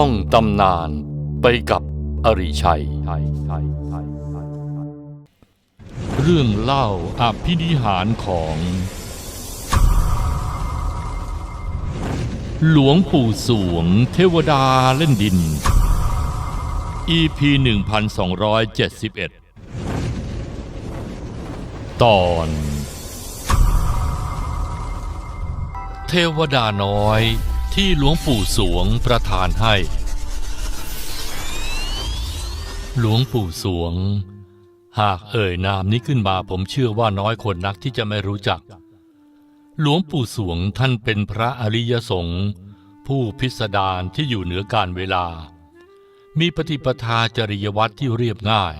ท่องตำนานไปกับอริชัย เรื่องเล่าอภินิหารของ หลวงปู่สวงเทวดาเล่นดิน EP 1271 ตอน เทวดาน้อย ที่หลวงปู่สวงประทานให้ หลวงปู่สวง หากเอ่ยนามนี้ขึ้นมาผมเชื่อว่าน้อยคนนักที่จะไม่รู้จัก หลวงปู่สวงท่านเป็นพระอริยสงฆ์ผู้พิสดารที่อยู่เหนือการเวลา มีปฏิปทาจริยวัตรที่เรียบง่าย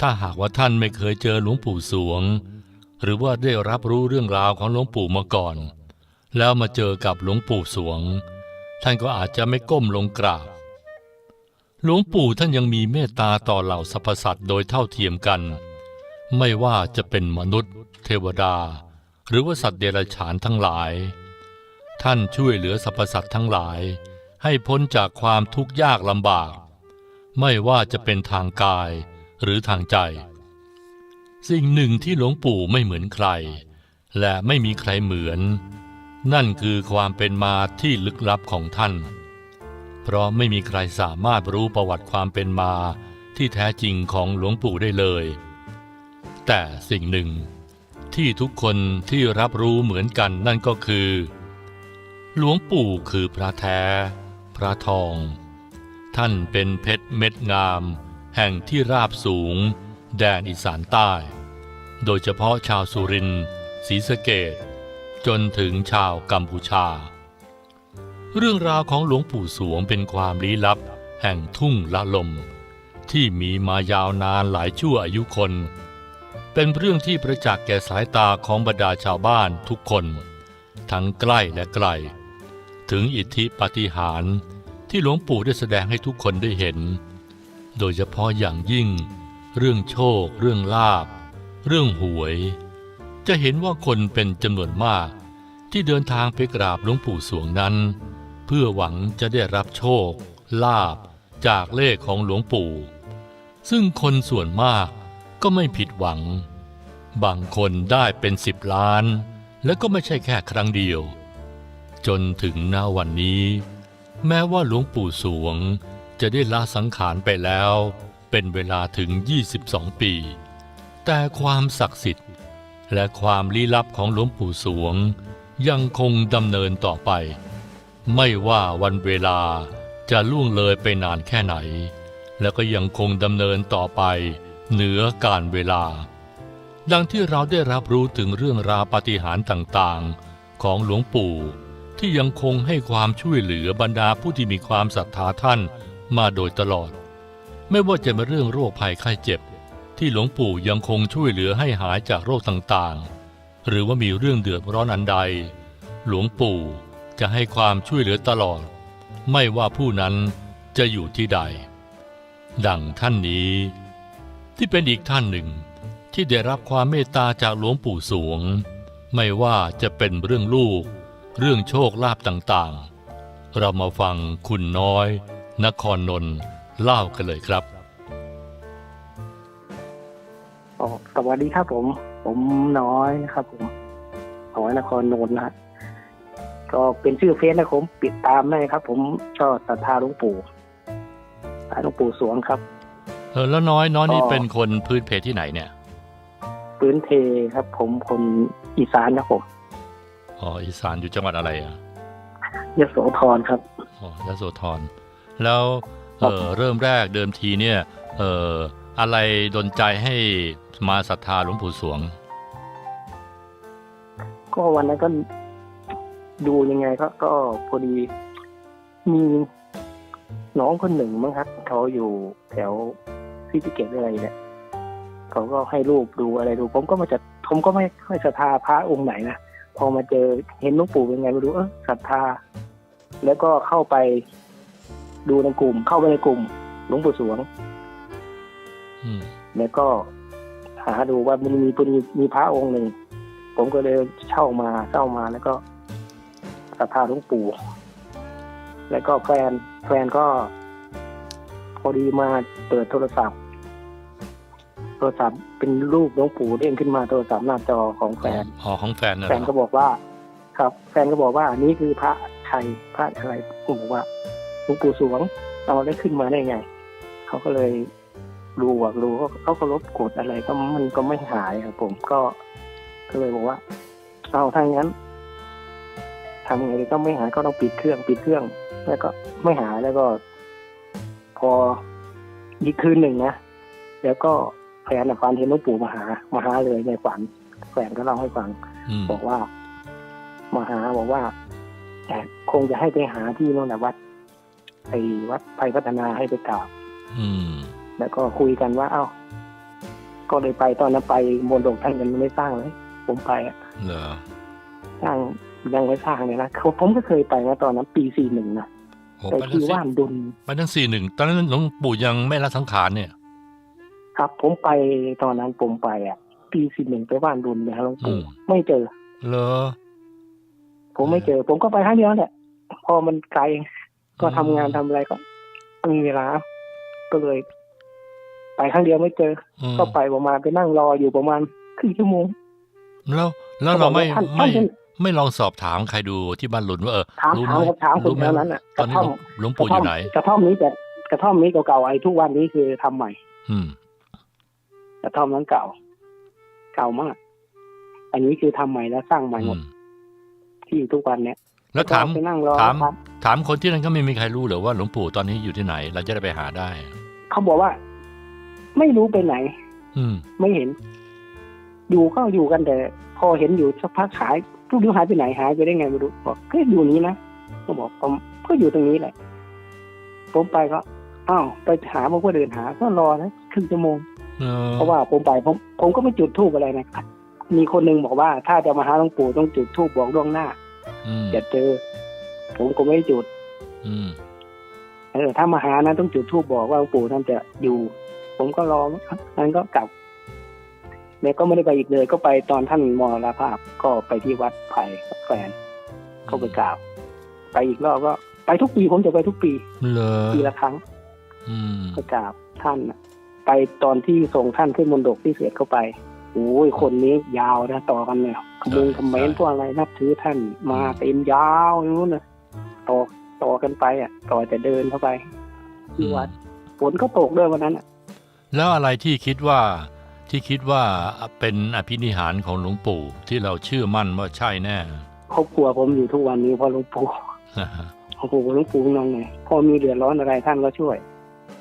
ถ้าหากว่าท่านไม่เคยเจอหลวงปู่สวง หรือว่าได้รับรู้เรื่องราวของหลวงปู่มาก่อน แล้วมาเจอกับหลวงปู่สวง ท่านก็อาจจะไม่ก้มลงกราบ หลวงปู่ท่านยังมีเมตตาต่อเหล่าสรรพสัตว์โดยเท่าเทียมกัน ไม่ว่าจะเป็นมนุษย์ เทวดา หรือว่าสัตว์เดรัจฉานทั้งหลาย ท่านช่วยเหลือสรรพสัตว์ทั้งหลาย ให้พ้นจากความทุกข์ยากลำบาก ไม่ว่าจะเป็นทางกายหรือทางใจ สิ่งหนึ่งที่หลวงปู่ไม่เหมือนใคร และไม่มีใครเหมือน นั่นคือความเป็นมาที่ลึกลับของท่าน เพราะไม่มีใครสามารถรู้ประวัติความเป็นมาที่แท้จริงของหลวงปู่ได้เลย แต่สิ่งหนึ่งที่ทุกคนที่รับรู้เหมือนกันนั่นก็คือ หลวงปู่คือพระแท้ พระทอง ท่านเป็นเพชรเม็ดงาม แห่งที่ราบสูง แดนอีสานใต้ โดยเฉพาะชาวสุรินทร์ศรีสะเกด จนถึงชาวกัมพูชา เรื่องราวของหลวงปู่สวงเป็นความลี้ลับ แห่งทุ่งละลม ที่มีมายาวนานหลายชั่วอายุคน เป็นเรื่องที่ประจักษ์แก่สายตาของบรรดาชาวบ้านทุกคน ทั้งใกล้และไกล ถึงอิทธิปาฏิหาริย์ที่หลวงปู่ได้แสดงให้ทุกคนได้เห็น โดยเฉพาะอย่างยิ่ง เรื่องโชค เรื่องลาบ เรื่องหวย จะเห็นว่าคนเป็นจำนวนมาก ที่เดินทางไปกราบหลวงปู่สวงนั้น เพื่อหวังจะได้รับโชค ลาบจากเลขของหลวงปู่ ซึ่งคนส่วนมากก็ไม่ผิดหวัง บางคนได้เป็นสิบล้าน และก็ไม่ใช่แค่ครั้งเดียว จนถึงหน้าวันนี้ แม้ว่าหลวงปู่สวงจะได้ละสังขารไปแล้ว เป็นเวลาถึง 22 ปี แต่ความศักดิ์สิทธิ์ และความลี้ลับของหลวงปู่สวง ยังคงดำเนินต่อไป ไม่ว่าวันเวลาจะล่วงเลยไปนานแค่ไหน และก็ยังคงดำเนินต่อไป เหนือการเวลา ดังที่เราได้รับรู้ถึงเรื่องราวปาฏิหาริย์ต่างๆ ของหลวงปู่ที่ยังคงให้ความช่วยเหลือบรรดาผู้ที่มีความศรัทธาท่านมาโดยตลอด ไม่ว่าจะเป็นเรื่องโรคภัยไข้เจ็บ ที่หลวงปู่ยังคงช่วยเหลือให้หายจากโรคต่างๆ หรือว่ามีเรื่องเดือดร้อนอันใด หลวงปู่จะให้ความช่วยเหลือตลอด ไม่ว่าผู้นั้นจะอยู่ที่ใด ดังท่านนี้ ที่เป็นอีกท่านหนึ่งที่ได้รับความเมตตาจากหลวงปู่สวง ไม่ว่าจะเป็นเรื่องลูก เรื่องโชคลาภต่างๆ เรามาฟังคุณน้อย นครนนท์เล่ากันเลยครับ สวัสดีครับผม ผมน้อยนะครับ ผมน้อยนครนนท์นะฮะก็เป็นชื่อเฟซนะผมปิดตามได้ครับ ผมชอบศรัทธาหลวงปู่ศรัทธาหลวงปู่สวงครับ เออแล้วน้อยน้อยนี่ก็เป็นคนพื้นเพที่ไหนเนี่ย พื้นเพครับ ผมคนอีสานครับผมอ๋ออีสานอยู่จังหวัดอะไรอะยโสธรครับอ๋อยโสธรแล้วเออเริ่มแรกเดิมทีเนี่ย เออ อะไรดนใจให้มาศรัทธาหลวงปู่สวง ก็วันนั้นก็ดูยังไงก็ก็พอดีมีน้องคนหนึ่งมั้งครับเขาอยู่แถวซีพิเกตอะไรเนี่ยเขาก็ให้รูปดูอะไรดู ผมก็มาจะผมก็ไม่ค่อยศรัทธาพระองค์ไหนนะพอมาเจอเห็นหลวงปู่เป็นไงไม่รู้เออศรัทธา แล้วก็เข้าไปดูในกลุ่ม เข้าไปในกลุ่มหลวงปู่สวง แล้วก็หาดูว่ามันมีพอดีมีพระองค์หนึ่งผมก็เลยเช่ามาเช่ามาแล้วก็ศรัทธาหลวงปู่ แล้วก็แฟนแฟนก็ พอดีมาเปิดโทรศัพท์ โทรศัพท์เป็นรูปหลวงปู่เด้งขึ้นมาโทรศัพท์หน้าจอของแฟนอ๋อของแฟนนะแฟนก็บอกว่า ครับ แฟนก็บอกว่านี่คือพระไทยพระอะไรผมบอกว่าหลวงปู่สวงเอาได้ขึ้นมาได้ไงเขาก็เลย รู้ว่ารู้เขาเขาก็ลบกดอะไรก็มันก็ไม่หายครับ ผมก็ก็เลยบอกว่า เอาถ้างั้นทำไงก็ไม่หายก็ต้องปิดเครื่องปิดเครื่อง แล้วก็ไม่หายแล้วก็ พออีกคืนหนึ่งนะแล้วก็แฟนน่ะฝันเห็นหลวงปู่มาหามาหาเลยในฝันแฟนก็เล่าให้ฟังอืมบอกว่ามาหาบอกว่าแต่คงจะให้ไปหาที่โน่นนะวัดไอ้วัดไพพัฒนาให้ไปกราบอืม แล้วก็คุยกันว่า เอ้า ก็เลยไปตอนนั้นไปมนดกท่านยังไม่สร้างเลย ผมไปอะเหรอสร้างยังไม่สร้างเลยนะเขาผมก็เคยไปนะตอนนั้นปีสี่หนึ่งนะโอ้ไปไปทั้ที่งสี่ว่านดุลไปทั้งสี่หนึ่งตอนนั้นหลวงปู่ยังไม่ละสังขารเนี่ย ครับผมไปตอนนั้นผมไปอะ ปีสี่หนึ่งไปว่านดุลเนี่ยหลวงอืปู่มไม่เจอเหรอผมไม่เจอ ผมก็ไปครั้งเดียวแหละพอมันไกลก็ทำงานทำอะไรก็ไม่มีเวลาก็เลย ไปครั้งเดียวไม่เจออืมก็ไปประมาณไปนั่งรออยู่ประมาณครึ่งชั่วโมงแล้วแล้วเราไม่ท่านไม่ท่านไม่ลองสอบถามใครดูที่บ้านหลุนว่าเออถามรู้ถามไหมถามคนรู้ไหมแถวนั้นอะตกอนระนี้ท่อมหลวงกระปู่อท่อมยู่ไหน กระท่อมนี้แต่กระท่อมนี้เก่าๆไอ้ทุกวันนี้คือทำใหม่ อืมกระท่อมนั้นเก่า เก่ามาก อันนี้คือทำใหม่แล้วสร้างใหม่หมอืดมที่อยู่ทุกวันเนี้ยแล้วถามก็ไปนั่งรอถามครับถามคนที่นั่นก็ไม่มีใครรู้เหรอว่าหลวงปู่ตอนนี้อยู่ที่ไหน เราจะได้ไปหาได้ เขาบอกว่า ไม่รู้ไปไหน อืม ไม่เห็น อยู่ก็อยู่กันแต่ พอเห็นอยู่สักพักหายทุกเรื่องหายไปไหนหายไปได้ไงไม่รู้บอกก็อยู่นี้นะก็บอกผมก็อยู่ตรงนี้แหละ ผมไปก็อ้าวไปหาผมก็เดินหา ก็รอนะครึ่งชั่วโมงเออเพราะว่าผมไปผมผมก็ไม่จุดธูปอะไรนะครับมีคนหนึงบอกว่า ถ้าจะมาหาหลวงปู่ต้องจุดธูปบอกล่วงหน้าอืมจะเจอ ผมก็ไม่ได้จุดอืมเออถ้ามาหานะต้องจุดธูปบอกว่าหลวงปู่ท่านจะอยู่ ผมก็รอนั้นก็กลับแล้วก็ไม่ได้ไปอีกเลย ก็ไปตอนท่านมรณภาพก็ไปที่วัดไผ่กับแฟนก็ไปกราบไปอีกรอบก็ ไปทุกปีผมจะไปทุกปีเหรอปีละครั้งอืมไปกราบท่านน่ะไปตอนที่ส่งท่านขึ้นมนดกที่เสียเข้าไปโอ้ยคนนี้ยาวนะต่อกันเนี่ยขมงคอมเมนต์พวกอะไรนับถือท่านมาเต็มยาวอย่างนู้นนะต่อต่อกันไปอะ ต่อจะเดินเข้าไปที่วัดฝนก็ตกด้วยวันนั้นอะ แล้วอะไรที่คิดว่าที่คิดว่าเป็นอภินิหารของหลวงปู่ที่เราเชื่อมั่นว่าใช่แน่ครอบครัวผมอยู่ทุกวันนี้เพราะหลวงปู่โอ้โหหลวงปู่น้องไงพอมีเดือดร้อนอะไรท่านก็ช่วย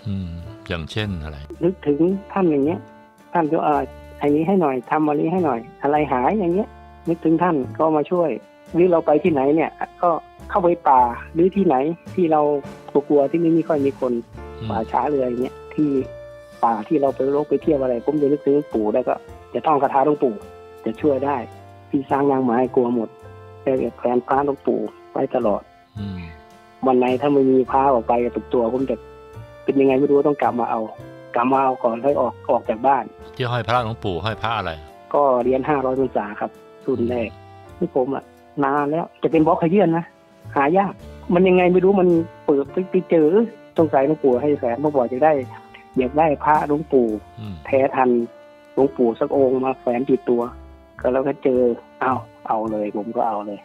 อืม อย่างเช่นอะไร นึกถึงท่านอย่างเงี้ย ท่านก็เอออันนี้ให้หน่อยทำอันนี้ให้หน่อย อะไรหายอย่างเงี้ย นึกถึงท่านก็มาช่วยหรือเราไปที่ไหนเนี่ย ก็เข้าไปป่าหรือที่ไหนที่เรากลัวๆที่ไม่มีค่อยมีคนอืมป่าช้าเรืออย่างเงี้ยที่ ป่าที่เราไปโลกไปเที่ยวอะไรผมจะนึกถึงหลวงปู่แล้วก็ จะต้องคาถาหลวงปู่จะช่วยได้ พี่สร้างนางไม้กลัวหมดแต่แขวนพระหลวงปู่ไว้ตลอดอืมวันไหนถ้าไม่มีพระออกไปกับตุกตัวผมจะเป็นยังไงไม่รู้ต้องกลับมาเอากลับมาเอาก่อนค่อยออกออกจากบ้านที่ห้อยพระหลวงปู่ห้อยพระอะไรก็เรียนห้าร้อยพรรษาครับรุ่นแรกที่ผมอะนานแล้วจะเป็นบล็อกขยื่นนะหายาก มันยังไงไม่รู้มันเปิดไปไปเจอสงสัยหลวงปู่ให้แสนมาบอกจะได้ อยากได้พระหลวงปู่อืมแท้ทันหลวงปู่สักองค์มาแฝนติดตัว ก็แล้วก็เจอเอาเอาเลยผมก็เอาเลย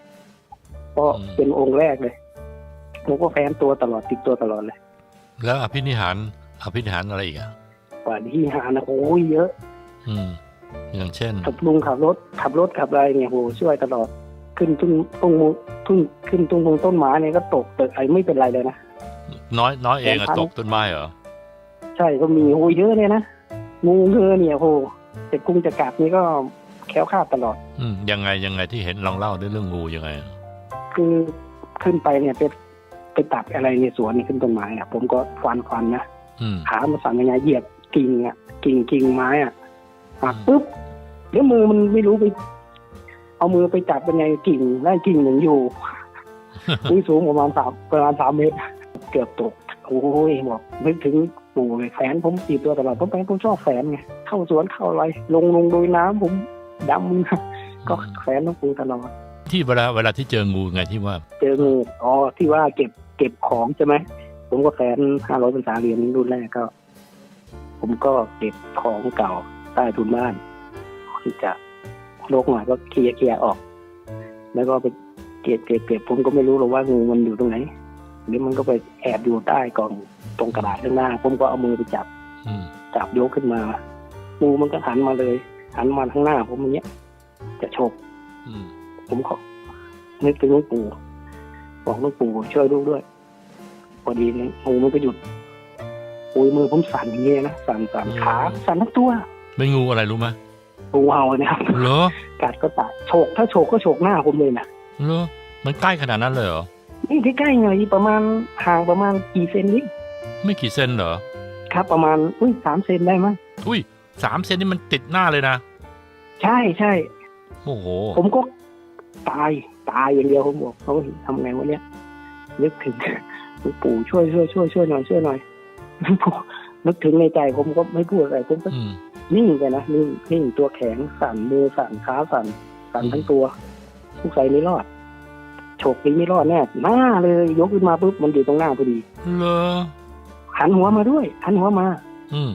ก็เป็นองค์แรกเลยผมก็แฝนตัวตลอดติดตัวตลอดเลย แล้วอภินิหารอภินิหารอะไรอีกอะกว่าที่หานะโอ้ยเยอะ อืม อย่างเช่นขับลุงขับรถขับรถขับอะไรเนี่ยโหช่วยตลอด ขึ้นตุ้งตุ้งตุ้งขึ้นตุ้งตรงต้นไม้เนี่ยก็ตกเกิดไอ้ไม่เป็นไรเลยนะน้อยน้อยเองอะแสนพันตกต้นไม้เหรอ ใช่ก็มีโหเยอะเลยนะงูเงือเนี่ยโหแต่กุ้งจะกัดนี่ก็แคล้วคลาดตลอด อืมยังไงยังไงที่เห็นลองเล่าด้วยเรื่องงูยังไง คือขึ้นไปเนี่ยไปไปตัดอะไรในสวนนี่ขึ้นต้นไม้อะผมก็ฟันฟันนะอืมขามันสั่นยังไงเหยียบกิ่งอะกิ่งกิ่งไม้อะหักอืมปุ๊บเดี๋ยวมือมันไม่รู้ไป เอามือไปจับเป็นไงกิ่งได้กิ่งหนึ่งอยู่อุ้ยสูงประมาณสามประมาณสามเมตร เกือบตกโอ้ยบอกนึกถึง ปู่เลยแฟนผมตีตัวตลอดผมไปผมชอบแฟนไงเข้าสวนเข้าอะไรลงลงโดยน้ำผมดำก็แฟนต้องปู่ตลอดที่เวลาเวลาที่เจองูไงที่ว่า เจองูอ๋อที่ว่าเก็บเก็บของใช่ไหมผมก็แฟนห้าร้อยภาษาเรียนรุ่นแรกก็ ผมก็เก็บของเก่าใต้ทุนบ้านที่จะโลกหน่อยก็เคลียร์เคลียร์ออก แล้วก็ไปเก็บเก็บเก็บผมก็ไม่รู้หรอกว่างูมันอยู่ตรงไหน หรือมันก็ไปแอบอยู่ใต้กล่องตรงกระดาษข้างหน้าผมก็เอามือไปจับอืมจับยกขึ้นมางูมันก็หันมาเลยหันมาข้างหน้า ผมอย่างเงี้ย จะฉกอืมผมขอนึกถึงหลวงปู่บอกหลวงปู่ช่วยลูกด้วยพอดีเลยงูมันก็หยุดโอ้ยมือผมสั่นอย่างเงี้ยนะสั่นสั่นขาสั่นทั้งตัวเป็นงูอะไรรู้ไหมงูเห่านะครับเหรอกัดก็ตายโฉกถ้าโฉกก็โฉกหน้าผมเลยนะเหรอมันใกล้ขนาดนั้นเลยเหรอ นี่ใกล้ๆหน่อยประมาณห่างประมาณกี่เซนนี่ไม่กี่เซนเหรอ ครับประมาณอุ้ยสามเซนได้มั้งอุ้ยสามเซนนี่มันติดหน้าเลยนะ ใช่ใช่โอ้โห ผมก็ตายตายอย่างเดียวผมบอกเขาทำไงวะเนี่ยนึกถึงหลวงปู่ช่วยช่วยช่วยช่วยหน่อยช่วยหน่อยหลวงปู่นึกถึงในใจผมก็ไม่พูดอะไรผมก็อืมนิ่งไปนะนิ่งนิ่งตัวแข็งสั่นมือสั่นขาสั่นสั่นทั้งตัวทุกใส่ไม่รอดโฉกนี้ไม่รอดแน่หน้าเลย ยกขึ้นมาปุ๊บมันอยู่ตรงหน้าพอดีเหรอหันหัวมาด้วยหันหัวมา อืม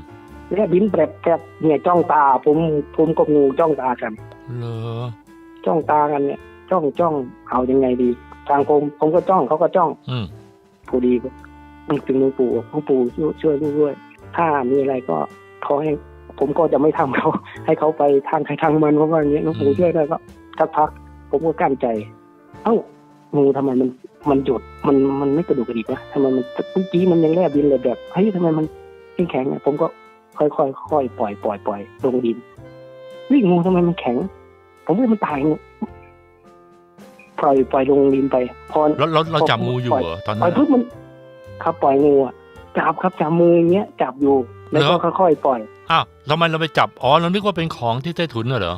แล้วบินแปรบแปรบเนี่ยจ้องตา ผมผมกับงูจ้องตากันเหรอจ้องตากันเนี่ยจ้องจ้องเอายังไงดี ทางผมผมก็จ้องเขาก็จ้อง อืมพอดีก็นึกถึงหลวงปู่หลวงปู่ช่วยช่วยลูกด้วย ถ้ามีอะไรก็ขอให้ผมก็จะไม่ทำเขา ให้เขาไปทางใครทางมันเพราะว่าอย่างเงี้ยหลวงปู่ช่วยได้ก็สักพัก ผมก็กั้นใจ เอ้า งูทำไมมันมันหยุดมันมันไม่กระดูกกระดิกวะทำไมมันเมื่อกี้มันยังแลบดินเลยแบบเฮ้ยทำไมมันแข็งๆอะผมก็ค่อยๆค่อยๆปล่อยปล่อยปล่อยลงดินวิ่งงูทำไมมันแข็ง ผมว่ามันตายงูปล่อยปล่อยลงดินไป พอแล้วเราเราจับงูอยู่เหรอตอนปล่นั้อยนปุ๊บมันครับปล่อยงูอะจับครับจับมืออย่างเงี้ยจับอยู่แล้วก็เหรอค่อยๆปล่อยอ้าวทำไมเราไปจับอ๋อเรานึกว่าเป็นของที่ใต้ถุนน่ะเหรอ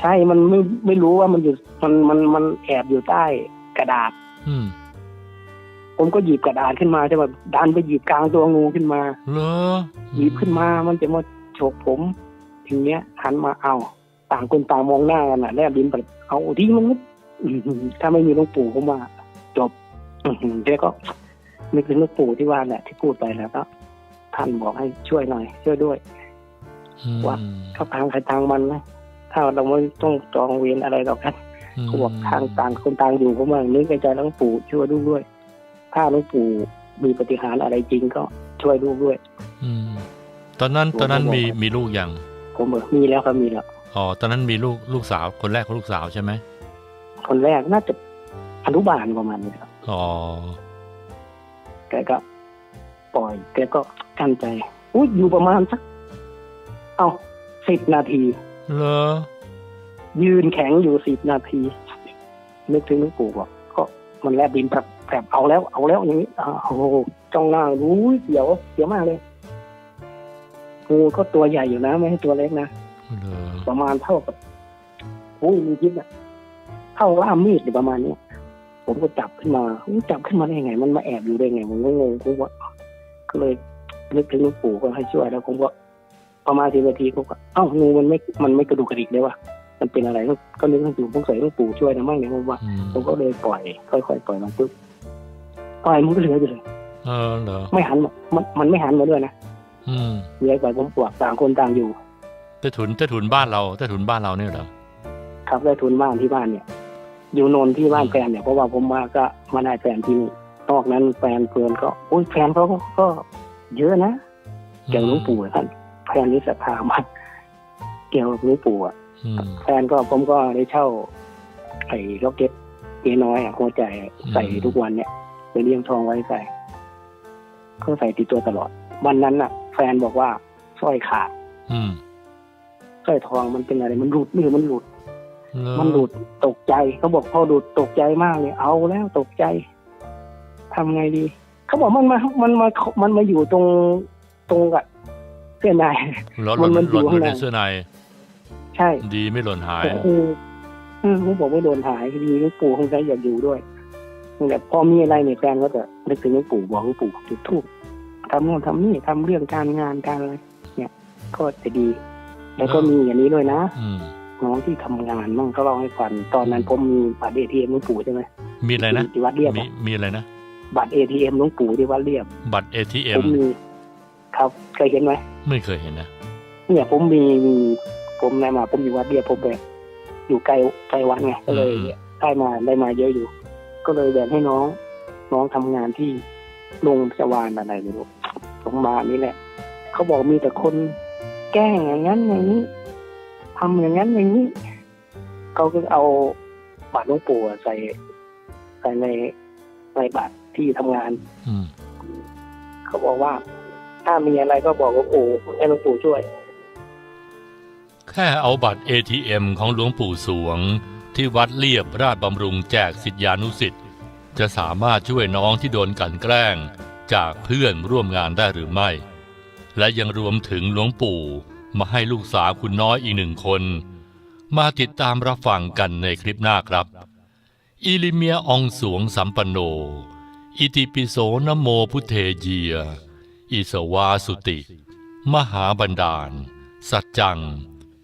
ใช่มันไม่ไม่รู้ว่ามันอยู่มันมันมันแอบอยู่ใต้ กระดาษอืมผมก็หยิบกระดาษขึ้นมาใช่ไหมดันไปหยิบกลางตัวงูขึ้นมาเหรอหยิบขึ้นมามันจะมาฉกผมทีเนี้ยหันมาเอา ต่างคนต่างมองหน้ากันอะแลบลิ้นไปเอาที่มันไม่อื้อหือถ้าไม่มีหลวงปู่ผมว่าจบอือหือแล้วก็นึกถึงหลวงปู่ที่ว่าแหละที่พูดไปแล้วก็ท่านบอกให้ช่วยหน่อย ช่วยด้วยอืมว่าเข้าทางใครทางมันนะถ้าเราไม่ต้องจองเวรอะไรหรอกครับอืม เขาบอกทางต่างคนต่างอยู่ผมว่านึกในใจหลวงปู่ช่วยลูกด้วย ถ้าหลวงปู่มีปฏิหารย์อะไรจริงก็ช่วยลูกด้วย อืม ตอนนั้นตอนนั้นมีมีลูกยังผมบอกมีแล้วครับมีแล้วอ๋อตอนนั้นมีลูกลูกสาวคนแรกของลูกสาวใช่ไหมคนแรกน่าจะอนุบาลประมาณนี้ครับอ๋อแกก็ปล่อยแกก็กั้นใจอุ้ยอยู่ประมาณสัก เอาสิบนาที เหรอ ยืนแข็งอยู่สิบนาที นึกถึงหลวงปู่บอกก็มันแลบดินแบบแบบเอาแล้ว เอาแล้วอย่างนี้อ้าวโอ้โหจ้องหน้ารู้ยเสียวเสียวมากเลยงูก็ตัวใหญ่อยู่นะ ไม่ให้ตัวเล็กนะเหรอประมาณเท่ากับโอ้ยมีคิดอะเท่าล่ามมีดอยู่ประมาณเนี้ยผมก็จับขึ้นมาอุ๊ยจับขึ้นมาได้ยังไง มันมาแอบอยู่ได้ไงผมก็งงผมว่าก็เลยนึกถึงหลวงปู่ก็ให้ช่วยแล้วผมก็ประมาณสิบนาทีผมก็เอ้างูมันไม่มันไม่กระดูกกระดิกเลยวะ มันเป็นอะไรก็ก็นึกถึงผมใส่หลวงปู่ช่วยนะมั่งเนี่ยผมว่าอืมผมก็เลยปล่อยค่อยๆปล่อยมันปุ๊บปล่อยมันก็เหลืออยู่เลยเออเหรอไม่หันมามันมันไม่หันมาด้วยนะอืมเหลือปล่อยผมปลวกต่างคนต่างอยู่ใต้ถุนใต้ถุนบ้านเราใต้ถุนบ้านเราเนี่ยเหรอครับได้ทุนบ้านที่บ้านเนี่ย อยู่โนนที่บ้านแฟนเนี่ยเพราะว่าผมมาก็มาได้แฟนที่นี่นอกนั้นแฟนเพื่อนก็อุ้ยแฟนเขาก็ก็เยอะนะเกี่ยวกับหลวงปู่อะท่านแฟนนี้ศรัทธามากเกี่ยวกับหลวงปู่อะอืม แฟนก็ผมก็ได้เช่าไอ้ล็อกเก็ตเอน้อยอะหัวใจอะใส่ทุกวันเนี่ยไปเลี้ยงทองไว้ใส่เขาใส่ติดตัวตลอด วันนั้นน่ะ แฟนบอกว่าสร้อยขาดอืมสร้อยทองมันเป็นอะไร มันหลุดมือมันหลุดเหรอมันหลุดตกใจเขาบอกพอหลุดตกใจมากเลย เอาแล้วตกใจทำไงดี เขาบอกมันมา มันมา มันมาอยู่ตรงตรงกับเสื้อในหล่นหมัล่นนมันหล่นอยู่อยู่ข้างในในเสื้อใน ใช่ดีไม่หล่นหายโอ้โหเออผมบอกไม่โดนหายดีหลูกปู่คงจะอยากอยู่ด้วยแบบพอมีอะไรเนี่ยแฟนก็จะนึกถึงหลูกปู่บอกหลูกปู่จุดธูปทำโน่นทำนี่ทำเรื่องการงานการอะไรเนี่ยก็จะดี แล้วก็มีอย่างนี้ด้วยนะอืมน้องที่ทำงานมั่งก็เล่าให้ฟังตอนนั้นผมมีบัตรเอทีเอ็มหลวงปู่ใช่ไหมมีอะไรนะที่วัดเรียบมีอะมีอะไรนะบัตรเอทีเอ็มหลวงปู่ที่วัดเรียบ บัตรผ ATM มมีครับเคยเห็นไหมไม่เคยเห็นนะเนี่ยผมมีมี ผมได้มาผมอยู่วัดเรียบผมแบบอยู่ใกล้ใกล้วัดไงก็เลยอืมได้มาได้มาเยอะอยู่ ก็เลยแบ่งให้น้อง น้องทำงานที่โรงพยาบาลอะไรไม่รู้โรงพยาบาลนี่แหละเขาบอกมีแต่คนแกล้งอย่างนั้นอย่างนี้ทำอย่างนั้นอย่างนี้เขาก็เอาบัตรหลวงปู่อะใส่ใส่ในในบัตรที่ทำงานอืมเขาบอกว่าถ้ามีอะไรก็บอกหลวงปู่ให้หลวงปู่ช่วยแค่เอาบัตร ATM ของหลวงปู่สวง ที่วัดเลียบราชบำรุงแจกสิทธิานุสิทธิ์จะสามารถช่วยน้องที่โดนกลันแกล้ง จากเพื่อนร่วมงานได้หรือไม่ และยังรวมถึงหลวงปู่มาให้ลูกสาวคุณน้อยอีกหนึ่งคน มาติดตามรับฟังกันในคลิปหน้าครับ อิลิเมียองสวงสัมปันโน อิติปิโสนโมพุทเทเยีย อิสวาสุติ มหาบันดาล สัจจัง